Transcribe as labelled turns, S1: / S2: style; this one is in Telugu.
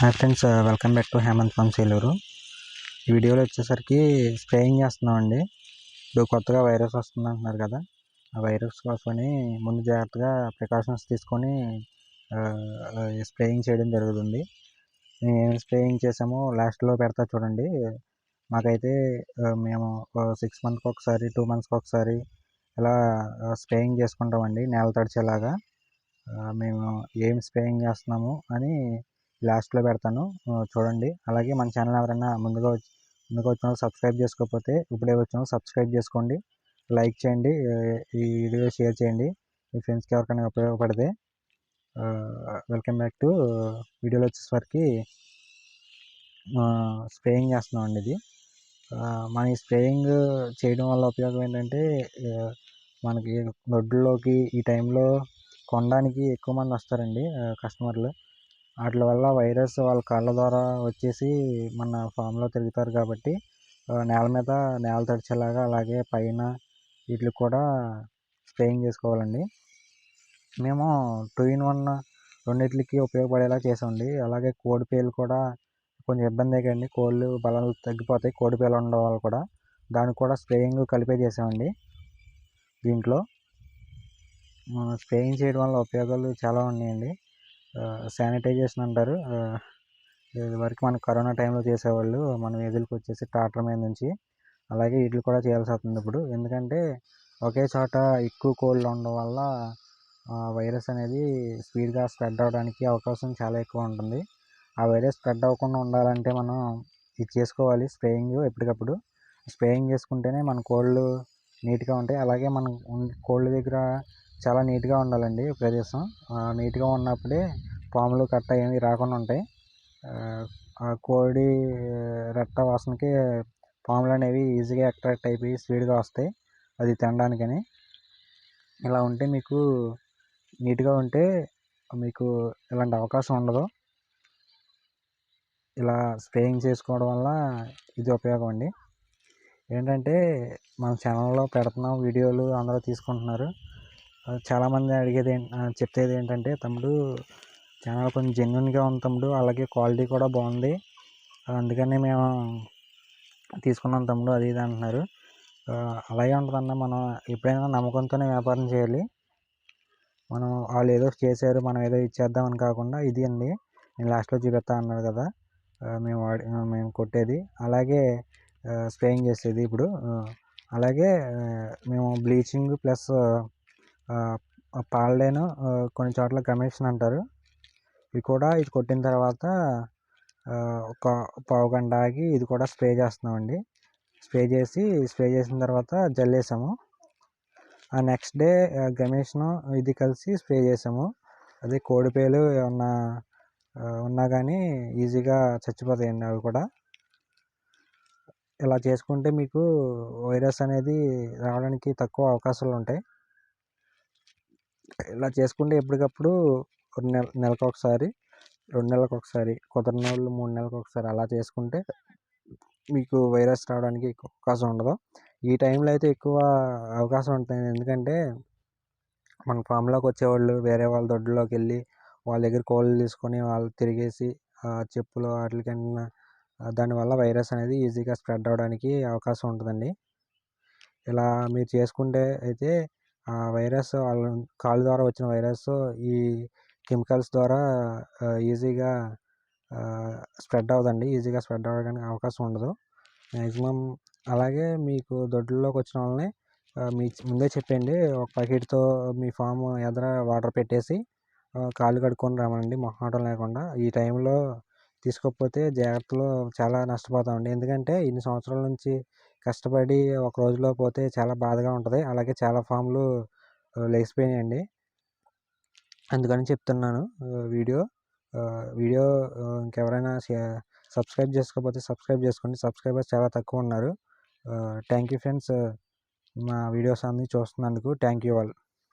S1: Hi friends welcome back to Hemanth from Seluru ఈ వీడియోలో వచ్చేసరికి స్ప్రేయింగ్ చేస్తున్నామండి. ఇప్పుడు కొత్తగా వైరస్ వస్తుంది అంటున్నారు కదా. ఆ వైరస్ కోసమని ముందు జాగ్రత్తగా ప్రికాషన్స్ తీసుకొని స్ప్రేయింగ్ చేయడం జరుగుతుంది. మేము ఏం స్ప్రేయింగ్ చేసామో లాస్ట్లో పెడతా చూడండి. మాకైతే మేము సిక్స్ మంత్స్కి ఒకసారి టూ మంత్స్కి ఒకసారి ఇలా స్ప్రేయింగ్ చేసుకుంటామండి నేల తడిచేలాగా. మేము ఏం స్ప్రేయింగ్ చేస్తున్నాము అని లాస్ట్లో పెడతాను. చూడండి. అలాగే మన ఛానల్ ఎవరైనా ముందుగా వచ్చి ముందుగా వచ్చిన సబ్స్క్రైబ్ చేసుకోకపోతే ఇప్పుడే వచ్చిన సబ్స్క్రైబ్ చేసుకోండి. లైక్ చేయండి. ఈ వీడియో షేర్ చేయండి. మీ ఫ్రెండ్స్కి ఎవరికైనా ఉపయోగపడితే వెల్కమ్ బ్యాక్ టు వీడియోలో వచ్చేసరికి స్ప్రేయింగ్ చేస్తున్నామండి ఇది. మన ఈ స్ప్రేయింగ్ చేయడం వల్ల ఉపయోగం ఏంటంటే మనకి దొడ్లోకి ఈ టైంలో కొనడానికి ఎక్కువ మంది వస్తారండి కస్టమర్లు. వాటి వల్ల వైరస్ వాళ్ళ కాళ్ళ ద్వారా వచ్చేసి మన ఫామ్లో తిరుగుతారు కాబట్టి నేల మీద నేల తడిచేలాగా అలాగే పైన వీటికి కూడా స్ప్రేయింగ్ చేసుకోవాలండి. మేము టూ ఇన్ వన్ రెండింటికి ఉపయోగపడేలా చేసామండి. అలాగే కోడి పేలు కూడా కొంచెం ఇబ్బంది కానీ కోళ్ళు బలాలు తగ్గిపోతాయి. కోడి పేలు ఉండడం వల్ల కూడా దానికి కూడా స్ప్రేయింగ్ కలిపే చేసామండి దీంట్లో. స్ప్రేయింగ్ చేయడం వల్ల ఉపయోగాలు చాలా ఉన్నాయండి. శానిటైజేషన్ అంటారు. ఇది వరకు మన కరోనా టైంలో చేసేవాళ్ళు మనం వీధులకు వచ్చేసి ట్రాక్టర్ మీద నుంచి అలాగే వీటిని కూడా చేయాల్సి వస్తుంది ఇప్పుడు. ఎందుకంటే ఒకే చోట ఎక్కువ కోళ్ళు ఉండడం వల్ల వైరస్ అనేది స్పీడ్గా స్ప్రెడ్ అవ్వడానికి అవకాశం చాలా ఎక్కువ ఉంటుంది. ఆ వైరస్ స్ప్రెడ్ అవ్వకుండా ఉండాలంటే మనం ఇది చేసుకోవాలి స్ప్రేయింగ్ ఎప్పటికప్పుడు. స్ప్రేయింగ్ చేసుకుంటేనే మన కోళ్ళు నీట్గా ఉంటాయి. అలాగే మన కోళ్ళ దగ్గర చాలా నీట్గా ఉండాలండి ప్రదేశం. నీట్గా ఉన్నప్పుడే పాములు కట్ట ఏమి రాకుండా ఉంటాయి. ఆ కోడి రెట్ట వాసనకి పాములు అనేవి ఈజీగా అట్రాక్ట్ అయిపోయి స్పీడ్గా వస్తాయి. అది తినడానికని. ఇలా ఉంటే మీకు నీట్గా ఉంటే మీకు ఇలాంటి అవకాశం ఉండదు. ఇలా స్ప్రేయింగ్ చేసుకోవడం వల్ల ఇది ఉపయోగం అండి. ఏంటంటే మన ఛానల్లో పెడుతున్నాం వీడియోలు అందరూ తీసుకుంటున్నారు. చాలామంది అడిగేది చెప్పేది ఏంటంటే తమ్ముడు ఛానల్ కొంచెం జెన్యున్గా ఉంది తమ్ముడు అలాగే క్వాలిటీ కూడా బాగుంది. అందుకని మేము తీసుకున్నాం తమ్ముడు అది ఇది అంటున్నారు. అలాగే ఉంటుందన్న మనం ఎప్పుడైనా నమ్మకంతోనే వ్యాపారం చేయాలి. మనం వాళ్ళు ఏదో చేశారు మనం ఏదో ఇచ్చేద్దామని కాకుండా ఇది అండి. నేను లాస్ట్లో చూపిస్తా అన్నారు కదా మేము వాడి మేము కొట్టేది. అలాగే స్ప్రేయింగ్ చేసేది ఇప్పుడు. అలాగే మేము బ్లీచింగ్ ప్లస్ పాలడేను కొన్ని చోట్ల కమిషన్ అంటారు. ఇవి కూడా ఇది కొట్టిన తర్వాత ఒక పావు గంట ఆగి ఇది కూడా స్ప్రే చేస్తున్నామండి. స్ప్రే చేసి స్ప్రే చేసిన తర్వాత జల్లేసాము. ఆ నెక్స్ట్ డే గమేష్ను ఇది కలిసి స్ప్రే చేసాము. అదే కోడిపేలు ఏమన్నా ఉన్నా కానీ ఈజీగా చచ్చిపోతాయండి అవి కూడా. ఇలా చేసుకుంటే మీకు వైరస్ అనేది రావడానికి తక్కువ అవకాశాలు ఉంటాయి ఇలా చేసుకుంటే ఎప్పటికప్పుడు నెల నెలకు ఒకసారి రెండు నెలలకు ఒకసారి కుదరని వాళ్ళు మూడు నెలలకు ఒకసారి అలా చేసుకుంటే మీకు వైరస్ రావడానికి అవకాశం ఉండదు. ఈ టైంలో అయితే ఎక్కువ అవకాశం ఉంటుంది. ఎందుకంటే మన ఫామ్లోకి వచ్చేవాళ్ళు వేరే వాళ్ళ దొడ్లోకి వెళ్ళి వాళ్ళ దగ్గర కోళ్ళు తీసుకొని వాళ్ళు తిరిగేసి చెప్పులు వాటికన్నా దానివల్ల వైరస్ అనేది ఈజీగా స్ప్రెడ్ అవ్వడానికి అవకాశం ఉంటుందండి. ఇలా మీరు చేసుకుంటే అయితే వైరస్ వాళ్ళ కాలు ద్వారా వచ్చిన వైరస్ ఈ కెమికల్స్ ద్వారా ఈజీగా స్ప్రెడ్ అవ్వదండి ఈజీగా స్ప్రెడ్ అవ్వడానికి అవకాశం ఉండదు. మ్యాక్సిమం అలాగే మీకు దొడ్లోకి వచ్చిన వాళ్ళని మీ ముందే చెప్పండి ఒక ప్యాకెట్తో మీ ఫామ్ ఎదర వాటర్ పెట్టేసి కాళ్ళు కడుక్కొని రామండి మొహమాటం లేకుండా. ఈ టైంలో తీసుకోకపోతే జాగ్రత్తలు చాలా నష్టపోతామండి. ఎందుకంటే ఇన్ని సంవత్సరాల నుంచి కష్టపడి ఒక రోజులో పోతే చాలా బాధగా ఉంటుంది. అలాగే చాలా ఫామ్లు లేచిపోయినాయండి. అందుకని చెప్తున్నాను వీడియో. వీడియో ఇంకెవరైనా సబ్స్క్రైబ్ చేసుకోకపోతే సబ్స్క్రైబ్ చేసుకోండి. సబ్స్క్రైబర్స్ చాలా తక్కువ ఉన్నారు. Thank you friends. మా వీడియోస్ అన్నీ చూస్తున్నందుకు థ్యాంక్ యూ ఆల్.